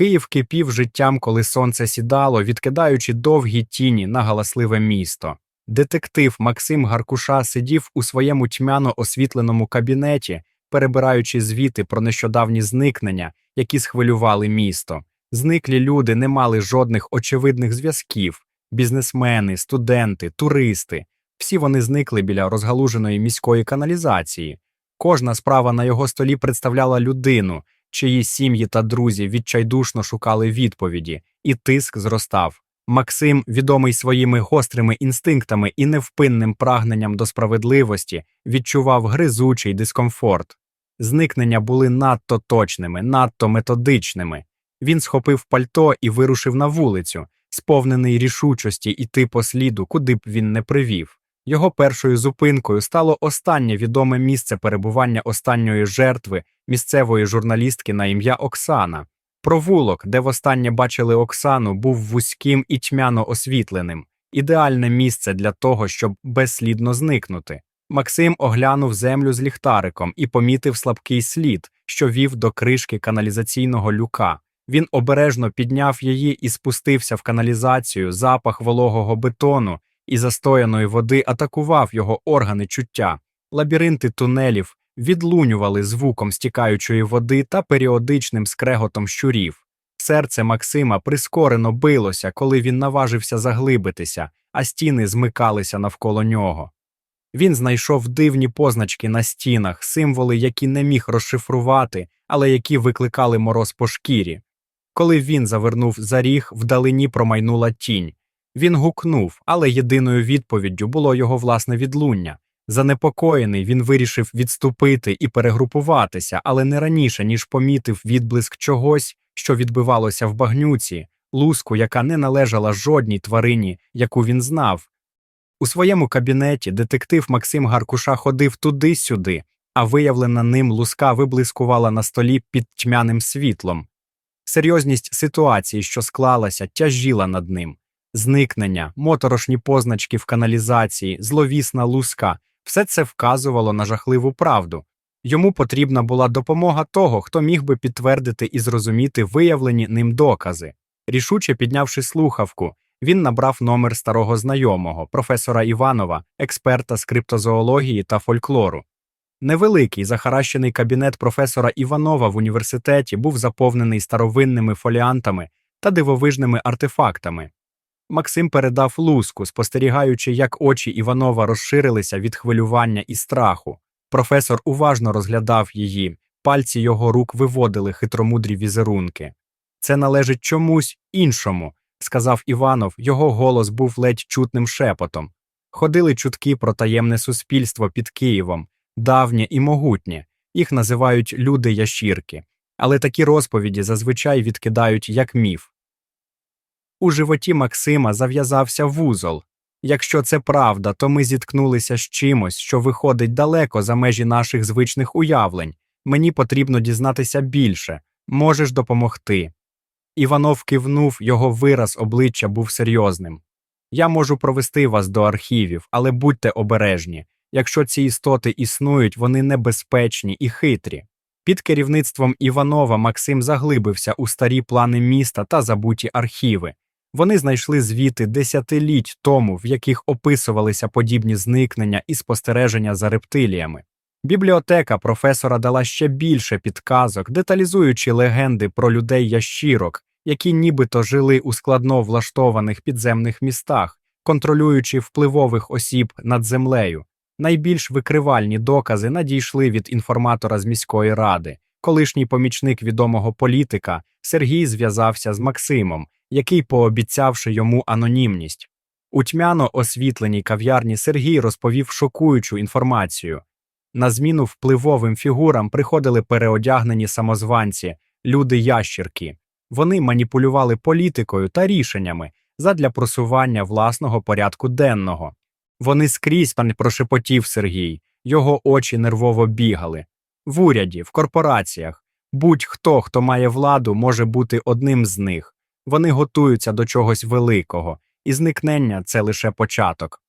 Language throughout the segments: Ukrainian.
Київ кипів життям, коли сонце сідало, відкидаючи довгі тіні на галасливе місто. Детектив Максим Гаркуша сидів у своєму тьмяно освітленому кабінеті, перебираючи звіти про нещодавні зникнення, які схвилювали місто. Зниклі люди не мали жодних очевидних зв'язків бізнесмени, студенти, туристи. Всі вони зникли біля розгалуженої міської каналізації. Кожна справа на його столі представляла людину, чиї сім'ї та друзі відчайдушно шукали відповіді, і тиск зростав. Максим, відомий своїми гострими інстинктами і невпинним прагненням до справедливості, відчував гризучий дискомфорт. Зникнення були надто точними, надто методичними. Він схопив пальто і вирушив на вулицю, сповнений рішучості йти по сліду, куди б він не привів. Його першою зупинкою стало останнє відоме місце перебування останньої жертви місцевої журналістки на ім'я Оксана. Провулок, де востаннє бачили Оксану, був вузьким і тьмяно освітленим, ідеальне місце для того, щоб безслідно зникнути. Максим оглянув землю з ліхтариком і помітив слабкий слід, що вів до кришки каналізаційного люка. Він обережно підняв її і спустився в каналізацію, запах вологого бетону і застояної води атакував його органи чуття. Лабіринти тунелів відлунювали звуком стікаючої води та періодичним скреготом щурів. Серце Максима прискорено билося, коли він наважився заглибитися, а стіни змикалися навколо нього. Він знайшов дивні позначки на стінах, символи, які не міг розшифрувати, але які викликали мороз по шкірі. Коли він завернув за ріг, вдалині промайнула тінь. Він гукнув, але єдиною відповіддю було його власне відлуння. Занепокоєний, він вирішив відступити і перегрупуватися, але не раніше, ніж помітив відблиск чогось, що відбивалося в багнюці, луску, яка не належала жодній тварині, яку він знав. У своєму кабінеті детектив Максим Гаркуша ходив туди-сюди, а виявлена ним луска виблискувала на столі під тьмяним світлом. Серйозність ситуації, що склалася, тяжіла над ним. Зникнення, моторошні позначки в каналізації, зловісна луска все це вказувало на жахливу правду. Йому потрібна була допомога того, хто міг би підтвердити і зрозуміти виявлені ним докази. Рішуче піднявши слухавку, він набрав номер старого знайомого, професора Іванова, експерта з криптозоології та фольклору. Невеликий захаращений кабінет професора Іванова в університеті був заповнений старовинними фоліантами та дивовижними артефактами. Максим передав луску, спостерігаючи, як очі Іванова розширилися від хвилювання і страху. Професор уважно розглядав її, пальці його рук виводили хитромудрі візерунки. Це належить чомусь іншому, сказав Іванов, його голос був ледь чутним шепотом. Ходили чутки про таємне суспільство під Києвом, давнє і могутнє, їх називають люди ящірки, але такі розповіді зазвичай відкидають як міф. У животі Максима зав'язався вузол. Якщо це правда, то ми зіткнулися з чимось, що виходить далеко за межі наших звичних уявлень. Мені потрібно дізнатися більше. Можеш допомогти. Іванов кивнув, його вираз обличчя був серйозним. Я можу провести вас до архівів, але будьте обережні. Якщо ці істоти існують, вони небезпечні і хитрі. Під керівництвом Іванова Максим заглибився у старі плани міста та забуті архіви. Вони знайшли звіти десятиліть тому, в яких описувалися подібні зникнення і спостереження за рептиліями. Бібліотека професора дала ще більше підказок, деталізуючи легенди про людей ящірок, які нібито жили у складно влаштованих підземних містах, контролюючи впливових осіб над землею. Найбільш викривальні докази надійшли від інформатора з міської ради. Колишній помічник відомого політика Сергій зв'язався з Максимом, який пообіцявши йому анонімність. У тьмяно освітленій кав'ярні Сергій розповів шокуючу інформацію. На зміну впливовим фігурам приходили переодягнені самозванці, люди ящірки. Вони маніпулювали політикою та рішеннями задля просування власного порядку денного. Вони скрізь прошепотів Сергій, його очі нервово бігали. В уряді, в корпораціях, будь-хто, хто має владу, може бути одним з них. Вони готуються до чогось великого, і зникнення це лише початок.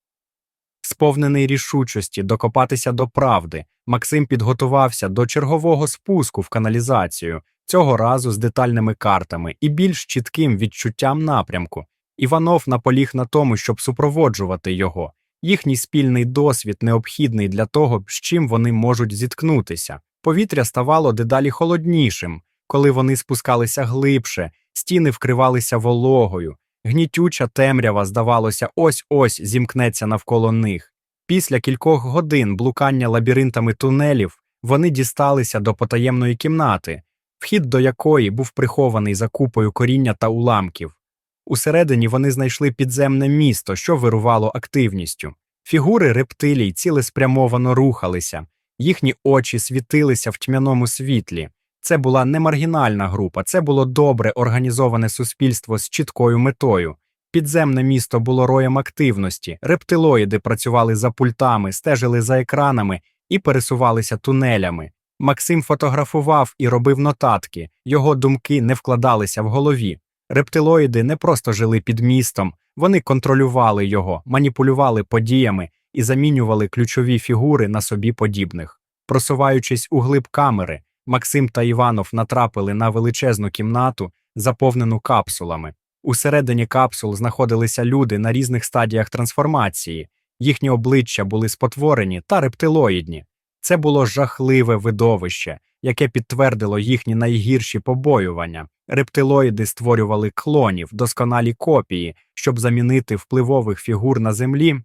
Сповнений рішучості докопатися до правди, Максим підготувався до чергового спуску в каналізацію. цього разу з детальними картами і більш чітким відчуттям напрямку. Іванов наполіг на тому, щоб супроводжувати його. Їхній спільний досвід необхідний для того, з чим вони можуть зіткнутися. Повітря ставало дедалі холоднішим, коли вони спускалися глибше, стіни вкривалися вологою, гнітюча темрява, здавалося, ось ось зімкнеться навколо них. Після кількох годин блукання лабіринтами тунелів вони дісталися до потаємної кімнати, вхід до якої був прихований за купою коріння та уламків. Усередині вони знайшли підземне місто, що вирувало активністю. Фігури рептилій цілеспрямовано рухалися, їхні очі світилися в тьмяному світлі. Це була не маргінальна група, це було добре організоване суспільство з чіткою метою. Підземне місто було роєм активності, рептилоїди працювали за пультами, стежили за екранами і пересувалися тунелями. Максим фотографував і робив нотатки, його думки не вкладалися в голові. Рептилоїди не просто жили під містом, вони контролювали його, маніпулювали подіями і замінювали ключові фігури на собі подібних. Просуваючись у глиб камери, Максим та Іванов натрапили на величезну кімнату, заповнену капсулами. Усередині капсул знаходилися люди на різних стадіях трансформації, їхні обличчя були спотворені та рептилоїдні. Це було жахливе видовище, яке підтвердило їхні найгірші побоювання. Рептилоїди створювали клонів, досконалі копії, щоб замінити впливових фігур на землі.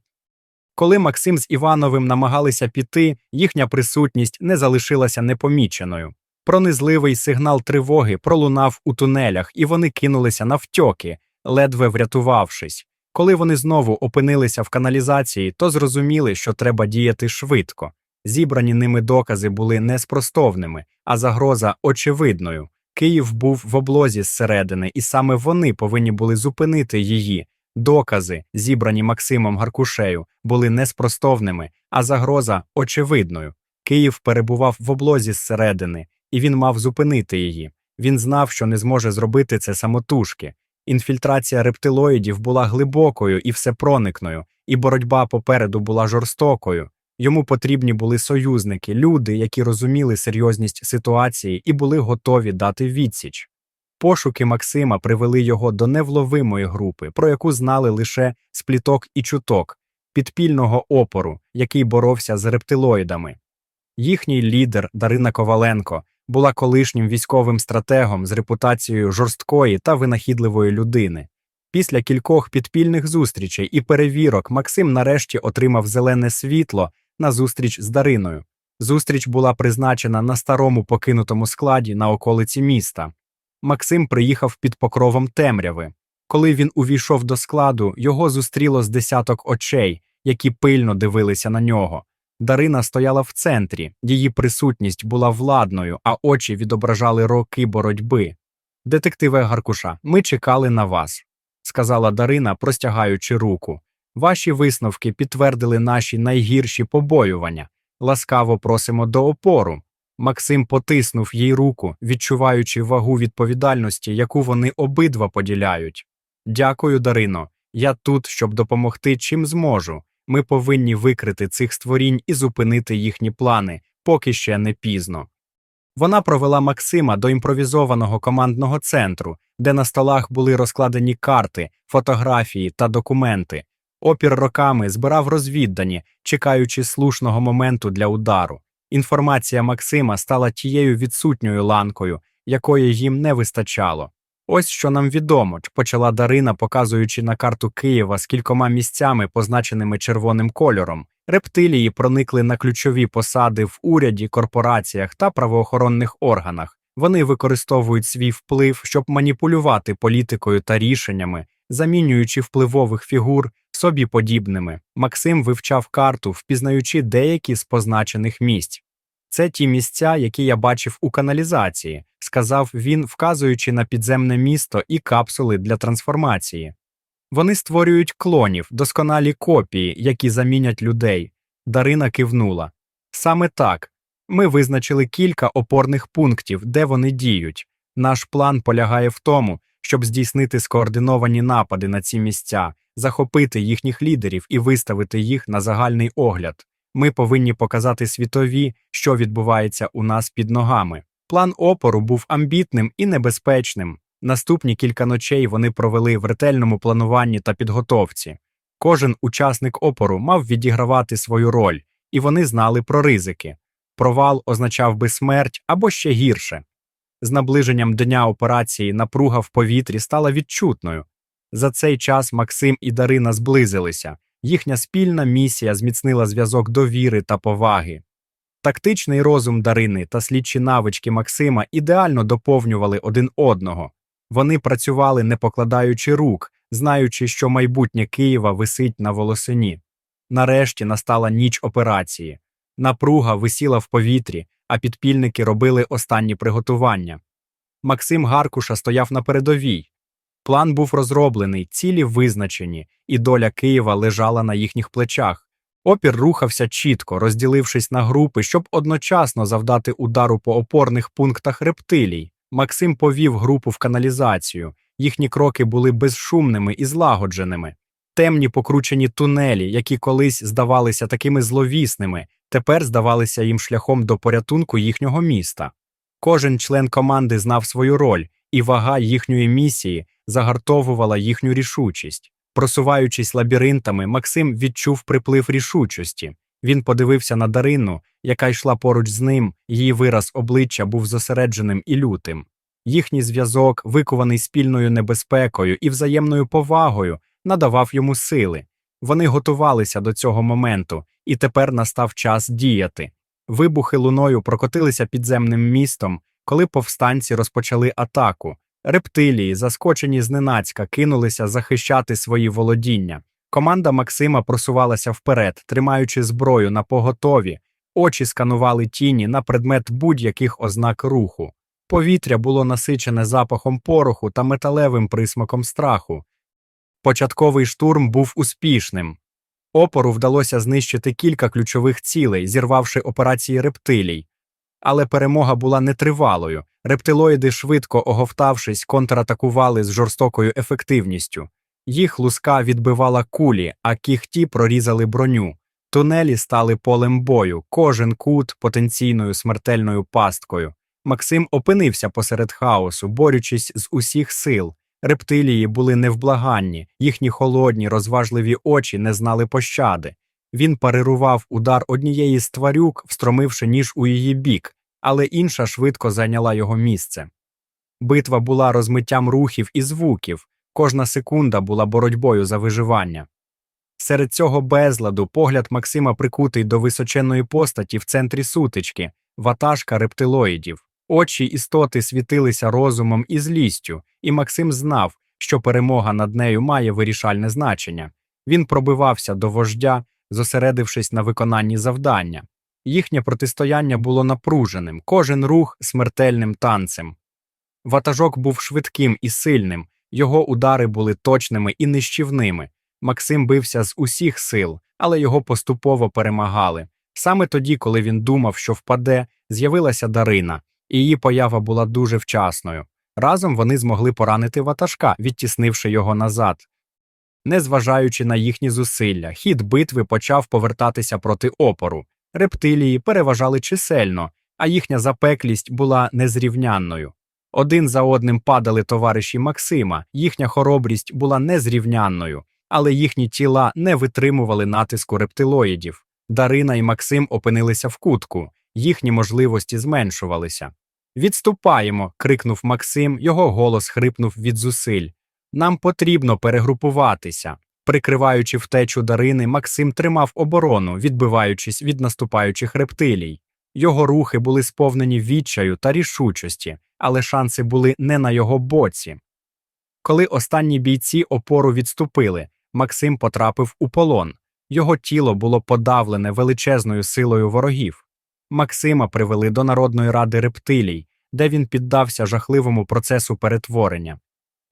Коли Максим з Івановим намагалися піти, їхня присутність не залишилася непоміченою. Пронизливий сигнал тривоги пролунав у тунелях, і вони кинулися навтьоки, ледве врятувавшись. Коли вони знову опинилися в каналізації, то зрозуміли, що треба діяти швидко. Зібрані ними докази були неспростовними, а загроза очевидною. Київ був в облозі зсередини, і саме вони повинні були зупинити її. Докази, зібрані Максимом Гаркушею, були неспростовними, а загроза очевидною. Київ перебував в облозі зсередини, і він мав зупинити її. Він знав, що не зможе зробити це самотужки. Інфільтрація рептилоїдів була глибокою і всепроникною, і боротьба попереду була жорстокою. Йому потрібні були союзники, люди, які розуміли серйозність ситуації і були готові дати відсіч. Пошуки Максима привели його до невловимої групи, про яку знали лише спліток і чуток, підпільного опору, який боровся з рептилоїдами. Їхній лідер Дарина Коваленко була колишнім військовим стратегом з репутацією жорсткої та винахідливої людини. Після кількох підпільних зустрічей і перевірок Максим нарешті отримав зелене світло на зустріч з Дариною. Зустріч була призначена на старому покинутому складі на околиці міста. Максим приїхав під покровом темряви. Коли він увійшов до складу, його зустріло з десяток очей, які пильно дивилися на нього. Дарина стояла в центрі, її присутність була владною, а очі відображали роки боротьби. Детективе Гаркуша, ми чекали на вас, сказала Дарина, простягаючи руку. Ваші висновки підтвердили наші найгірші побоювання. Ласкаво просимо до опору. Максим потиснув їй руку, відчуваючи вагу відповідальності, яку вони обидва поділяють. Дякую, Дарино. Я тут, щоб допомогти чим зможу. Ми повинні викрити цих створінь і зупинити їхні плани, поки ще не пізно. Вона провела Максима до імпровізованого командного центру, де на столах були розкладені карти, фотографії та документи. Опір роками збирав розвіддані, чекаючи слушного моменту для удару. Інформація Максима стала тією відсутньою ланкою, якої їм не вистачало. Ось що нам відомо, почала Дарина, показуючи на карту Києва з кількома місцями, позначеними червоним кольором. Рептилії проникли на ключові посади в уряді, корпораціях та правоохоронних органах. Вони використовують свій вплив, щоб маніпулювати політикою та рішеннями, замінюючи впливових фігур собі подібними. Максим вивчав карту, впізнаючи деякі з позначених місць. Це ті місця, які я бачив у каналізації, сказав він, вказуючи на підземне місто і капсули для трансформації. Вони створюють клонів, досконалі копії, які замінять людей. Дарина кивнула. Саме так. Ми визначили кілька опорних пунктів, де вони діють. Наш план полягає в тому, щоб здійснити скоординовані напади на ці місця, захопити їхніх лідерів і виставити їх на загальний огляд. Ми повинні показати світові, що відбувається у нас під ногами. План опору був амбітним і небезпечним. Наступні кілька ночей вони провели в ретельному плануванні та підготовці. Кожен учасник опору мав відігравати свою роль, і вони знали про ризики. Провал означав би смерть або ще гірше. З наближенням дня операції напруга в повітрі стала відчутною. За цей час Максим і Дарина зблизилися. Їхня спільна місія зміцнила зв'язок довіри та поваги. Тактичний розум Дарини та слідчі навички Максима ідеально доповнювали один одного. Вони працювали не покладаючи рук, знаючи, що майбутнє Києва висить на волосині. Нарешті настала ніч операції. Напруга висіла в повітрі, а підпільники робили останні приготування. Максим Гаркуша стояв на передовій. План був розроблений, цілі визначені, і доля Києва лежала на їхніх плечах. Опір рухався чітко, розділившись на групи, щоб одночасно завдати удару по опорних пунктах рептилій. Максим повів групу в каналізацію. Їхні кроки були безшумними і злагодженими. Темні покручені тунелі, які колись здавалися такими зловісними, тепер здавалися їм шляхом до порятунку їхнього міста. Кожен член команди знав свою роль, і вага їхньої місії загартовувала їхню рішучість. Просуваючись лабіринтами, Максим відчув приплив рішучості. Він подивився на Дарину, яка йшла поруч з ним, її вираз обличчя був зосередженим і лютим. Їхній зв'язок, викуваний спільною небезпекою і взаємною повагою, надавав йому сили. Вони готувалися до цього моменту, і тепер настав час діяти. Вибухи луною прокотилися підземним містом, коли повстанці розпочали атаку. Рептилії, заскочені зненацька, кинулися захищати свої володіння. Команда Максима просувалася вперед, тримаючи зброю на поготові, очі сканували тіні на предмет будь-яких ознак руху. Повітря було насичене запахом пороху та металевим присмаком страху. Початковий штурм був успішним. Опору вдалося знищити кілька ключових цілей, зірвавши операції рептилій. Але перемога була нетривалою. Рептилоїди, швидко оговтавшись, контратакували з жорстокою ефективністю. Їх луска відбивала кулі, а кіхті прорізали броню. Тунелі стали полем бою, кожен кут потенційною смертельною пасткою. Максим опинився посеред хаосу, борючись з усіх сил. Рептилії були невблаганні, їхні холодні, розважливі очі не знали пощади. Він парирував удар однієї з тварюк, встромивши ніж у її бік, але інша швидко зайняла його місце. Битва була розмиттям рухів і звуків, кожна секунда була боротьбою за виживання. Серед цього безладу погляд Максима прикутий до височенної постаті в центрі сутички, ватажка рептилоїдів. Очі істоти світилися розумом і злістю, і Максим знав, що перемога над нею має вирішальне значення. Він пробивався до вождя, зосередившись на виконанні завдання. Їхнє протистояння було напруженим, кожен рух смертельним танцем. Ватажок був швидким і сильним, його удари були точними і нищівними. Максим бився з усіх сил, але його поступово перемагали. Саме тоді, коли він думав, що впаде, з'явилася Дарина, і її поява була дуже вчасною. Разом вони змогли поранити ватажка, відтіснивши його назад. Незважаючи на їхні зусилля, хід битви почав повертатися проти опору. Рептилії переважали чисельно, а їхня запеклість була незрівнянною. Один за одним падали товариші Максима, їхня хоробрість була незрівнянною, але їхні тіла не витримували натиску рептилоїдів. Дарина і Максим опинилися в кутку, їхні можливості зменшувалися. Відступаємо. крикнув Максим, його голос хрипнув від зусиль. Нам потрібно перегрупуватися. Прикриваючи втечу Дарини, Максим тримав оборону, відбиваючись від наступаючих рептилій. Його рухи були сповнені відчаю та рішучості, але шанси були не на його боці. Коли останні бійці опору відступили, Максим потрапив у полон. Його тіло було подавлене величезною силою ворогів. Максима привели до Народної ради рептилій, де він піддався жахливому процесу перетворення.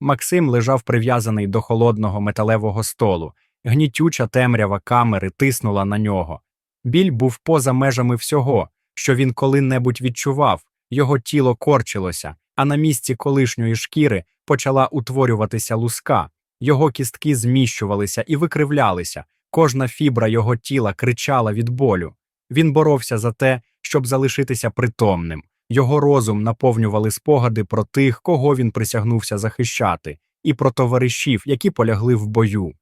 Максим лежав прив'язаний до холодного металевого столу, гнітюча темрява камери тиснула на нього. Біль був поза межами всього, що він коли-небудь відчував, його тіло корчилося, а на місці колишньої шкіри почала утворюватися луска, його кістки зміщувалися і викривлялися, кожна фібра його тіла кричала від болю. Він боровся за те, щоб залишитися притомним. Його розум наповнювали спогади про тих, кого він присягнувся захищати, і про товаришів, які полягли в бою.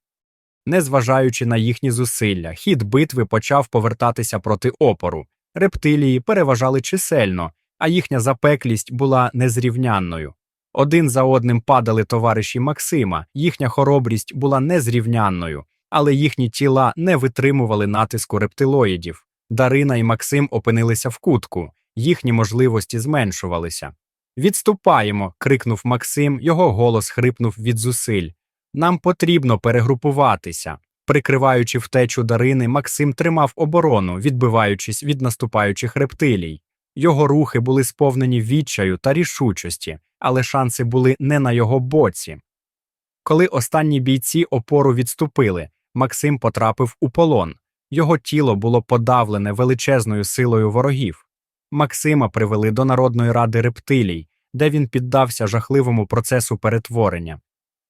Незважаючи на їхні зусилля, хід битви почав повертатися проти опору. Рептилії переважали чисельно, а їхня запеклість була незрівнянною. Один за одним падали товариші Максима, їхня хоробрість була незрівнянною, але їхні тіла не витримували натиску рептилоїдів. Дарина і Максим опинилися в кутку, їхні можливості зменшувалися. Відступаємо. крикнув Максим, його голос хрипнув від зусиль. Нам потрібно перегрупуватися. Прикриваючи втечу Дарини, Максим тримав оборону, відбиваючись від наступаючих рептилій. Його рухи були сповнені відчаю та рішучості, але шанси були не на його боці. Коли останні бійці опору відступили, Максим потрапив у полон. Його тіло було подавлене величезною силою ворогів. Максима привели до Народної ради рептилій, де він піддався жахливому процесу перетворення.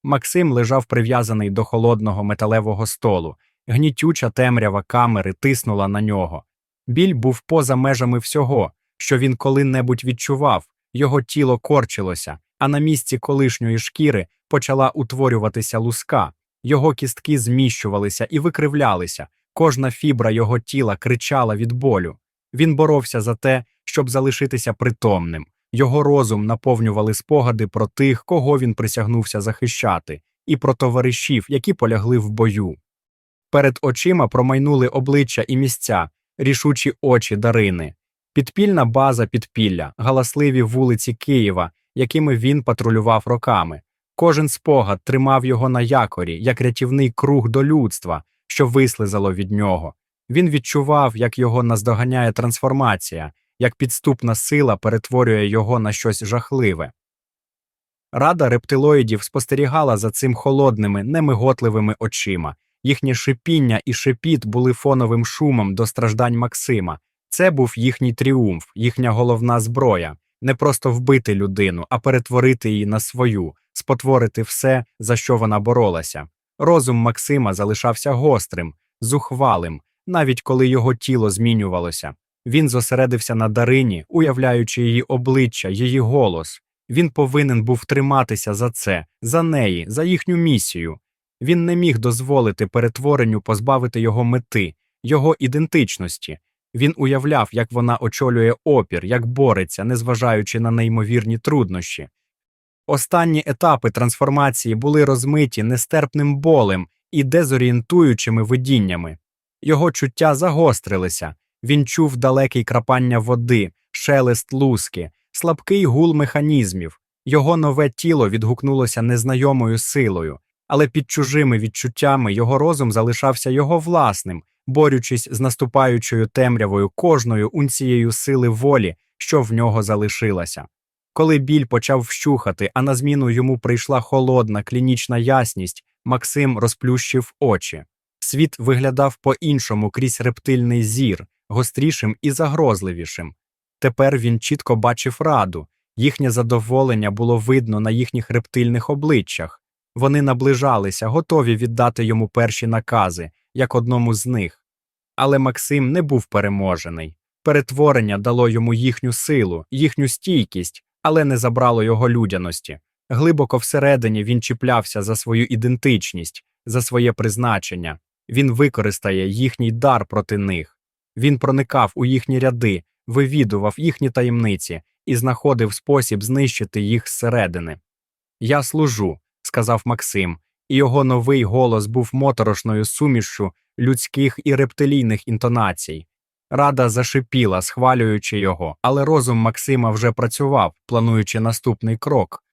Максим лежав прив'язаний до холодного металевого столу, гнітюча темрява камери тиснула на нього. Біль був поза межами всього, що він коли-небудь відчував, його тіло корчилося, а на місці колишньої шкіри почала утворюватися луска, його кістки зміщувалися і викривлялися, кожна фібра його тіла кричала від болю. Він боровся за те, щоб залишитися притомним. Його розум наповнювали спогади про тих, кого він присягнувся захищати, і про товаришів, які полягли в бою. Перед очима промайнули обличчя і місця, рішучі очі Дарини, підпільна база підпілля, галасливі вулиці Києва, якими він патрулював роками. Кожен спогад тримав його на якорі, як рятівний круг до людства, що вислизало від нього. Він відчував, як його наздоганяє трансформація, як підступна сила перетворює його на щось жахливе. Рада рептилоїдів спостерігала за цим холодними, немиготливими очима. Їхнє шипіння і шепіт були фоновим шумом до страждань Максима. Це був їхній тріумф, їхня головна зброя не просто вбити людину, а перетворити її на свою, спотворити все, за що вона боролася. Розум Максима залишався гострим, зухвалим, навіть коли його тіло змінювалося. Він зосередився на Дарині, уявляючи її обличчя, її голос. Він повинен був триматися за це, за неї, за їхню місію. Він не міг дозволити перетворенню позбавити його мети, його ідентичності. Він уявляв, як вона очолює опір, як бореться, незважаючи на неймовірні труднощі. Останні етапи трансформації були розмиті нестерпним болем і дезорієнтуючими видіннями. Його чуття загострилися, він чув далекий крапання води, шелест луски, слабкий гул механізмів. Його нове тіло відгукнулося незнайомою силою, але під чужими відчуттями його розум залишався його власним, борючись з наступаючою темрявою кожною унцією сили волі, що в нього залишилася. Коли біль почав вщухати, а на зміну йому прийшла холодна клінічна ясність, Максим розплющив очі. Світ виглядав по-іншому крізь рептильний зір, гострішим і загрозливішим. Тепер він чітко бачив раду, їхнє задоволення було видно на їхніх рептильних обличчях. Вони наближалися, готові віддати йому перші накази, як одному з них. Але Максим не був переможений. Перетворення дало йому їхню силу, їхню стійкість, але не забрало його людяності. Глибоко всередині він чіплявся за свою ідентичність, за своє призначення. Він використає їхній дар проти них. Він проникав у їхні ряди, вивідував їхні таємниці і знаходив спосіб знищити їх зсередини. Я служу, сказав Максим, і його новий голос був моторошною сумішшю людських і рептилійних інтонацій. Рада зашипіла, схвалюючи його, але розум Максима вже працював, плануючи наступний крок.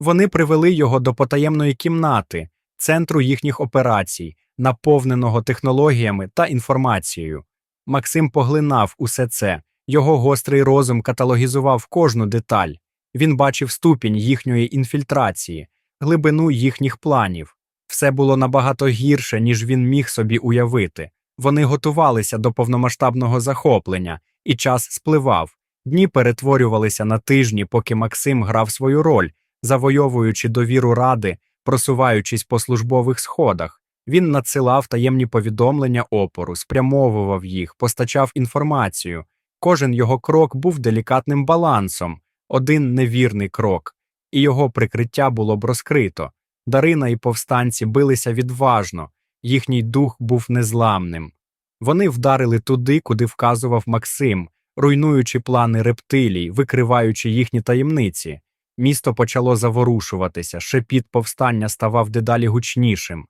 Вони привели його до потаємної кімнати, центру їхніх операцій, наповненого технологіями та інформацією. Максим поглинав усе це, його гострий розум каталогізував кожну деталь. Він бачив ступінь їхньої інфільтрації, глибину їхніх планів. Все було набагато гірше, ніж він міг собі уявити. Вони готувалися до повномасштабного захоплення, і час спливав. Дні перетворювалися на тижні, поки Максим грав свою роль, завойовуючи довіру ради, просуваючись по службових сходах. Він надсилав таємні повідомлення опору, спрямовував їх, постачав інформацію. Кожен його крок був делікатним балансом, один невірний крок, і його прикриття було б розкрито. Дарина і повстанці билися відважно, їхній дух був незламним. Вони вдарили туди, куди вказував Максим, руйнуючи плани рептилій, викриваючи їхні таємниці. Місто почало заворушуватися, шепіт повстання ставав дедалі гучнішим.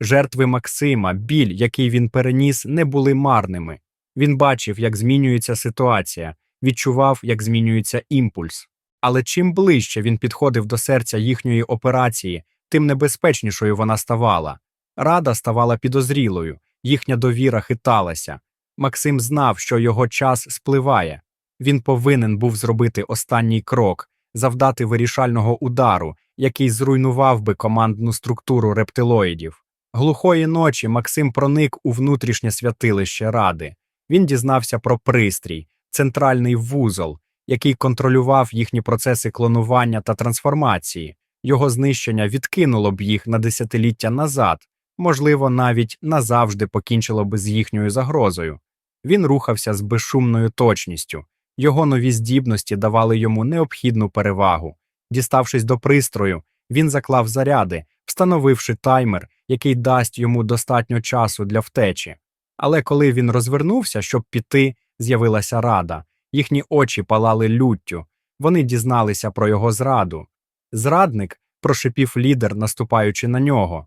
Жертви Максима, біль, який він переніс, не були марними. Він бачив, як змінюється ситуація, відчував, як змінюється імпульс. Але чим ближче він підходив до серця їхньої операції, тим небезпечнішою вона ставала. Рада ставала підозрілою, їхня довіра хиталася. Максим знав, що його час спливає. Він повинен був зробити останній крок, завдати вирішального удару, який зруйнував би командну структуру рептилоїдів. Глухої ночі Максим проник у внутрішнє святилище Ради. Він дізнався про пристрій, центральний вузол, який контролював їхні процеси клонування та трансформації. Його знищення відкинуло б їх на десятиліття назад, можливо, навіть назавжди покінчило би з їхньою загрозою. Він рухався з безшумною точністю. Його нові здібності давали йому необхідну перевагу. Діставшись до пристрою, він заклав заряди, встановивши таймер, який дасть йому достатньо часу для втечі. Але коли він розвернувся, щоб піти, з'явилася рада. Їхні очі палали люттю. Вони дізналися про його зраду. Зрадник прошипів лідер, наступаючи на нього.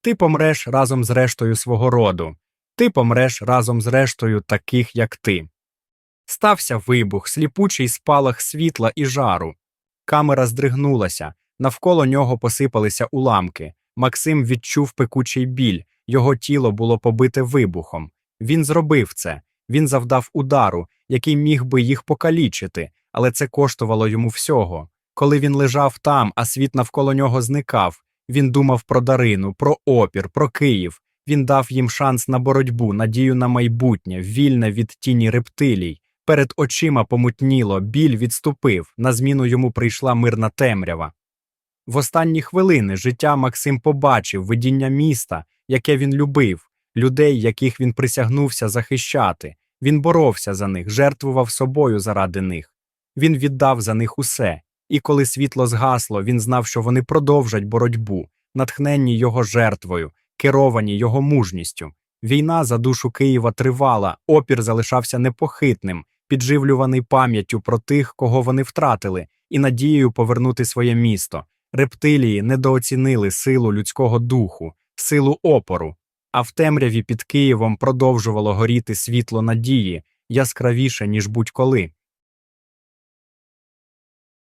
Ти помреш разом з рештою свого роду. Ти помреш разом з рештою таких, як ти. Стався вибух, сліпучий спалах світла і жару. Камера здригнулася, навколо нього посипалися уламки. Максим відчув пекучий біль, його тіло було побите вибухом. Він зробив це, він завдав удару, який міг би їх покалічити, але це коштувало йому всього. Коли він лежав там, а світ навколо нього зникав, він думав про Дарину, про опір, про Київ. Він дав їм шанс на боротьбу, надію на майбутнє, вільне від тіні рептилій. Перед очима помутніло, біль відступив, на зміну йому прийшла мирна темрява. В останні хвилини життя Максим побачив видіння міста, яке він любив, людей, яких він присягнувся захищати. Він боровся за них, жертвував собою заради них. Він віддав за них усе, і коли світло згасло, він знав, що вони продовжать боротьбу, натхненні його жертвою, керовані його мужністю. Війна за душу Києва тривала, опір залишався непохитним, підживлюваний пам'яттю про тих, кого вони втратили, і надією повернути своє місто. Рептилії недооцінили силу людського духу, силу опору, а в темряві під Києвом продовжувало горіти світло надії яскравіше, ніж будь-коли.